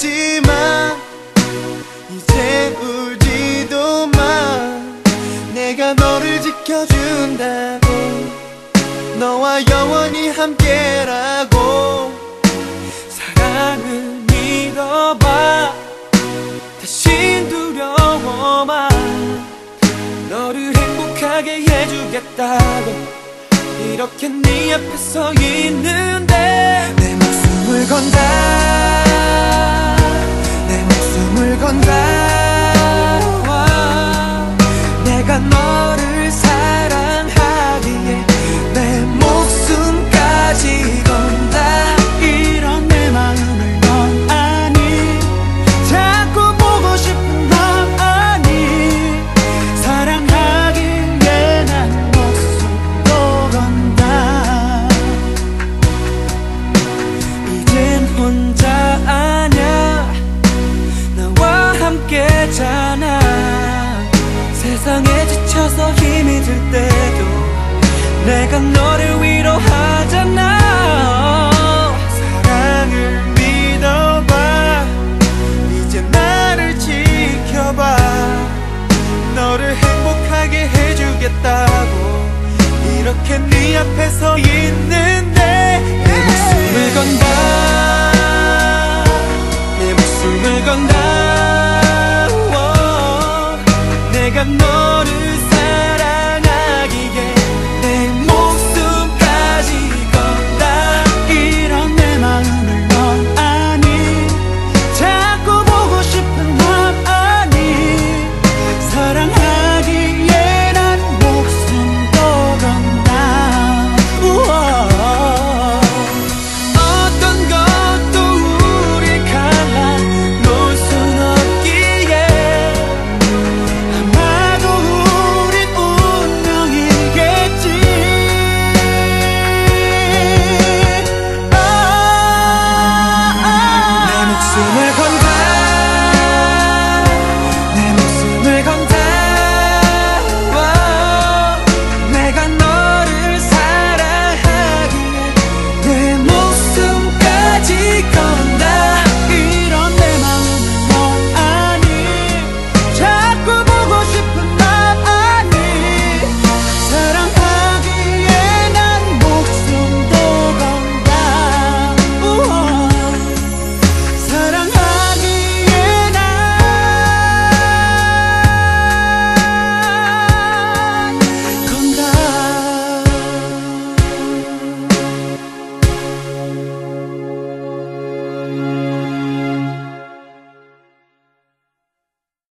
울지마 이제 울지도 마 내가 너를 지켜준다고 너와 영원히 함께라고 사랑을 믿어봐. 다신 두려워 마 너를 행복하게 해주겠다고 이렇게 네 앞에 서 있는데 내 목숨을 건다 너를 지쳐서 힘이 들 때도 내가 너를 위로하잖아. 사랑을 믿어봐. 이제 나를 지켜봐. 너를 행복하게 해주겠다고. 이렇게 네 앞에 서 있는데. 내 목숨을 건다. 내 목숨을 건다. 내가 너를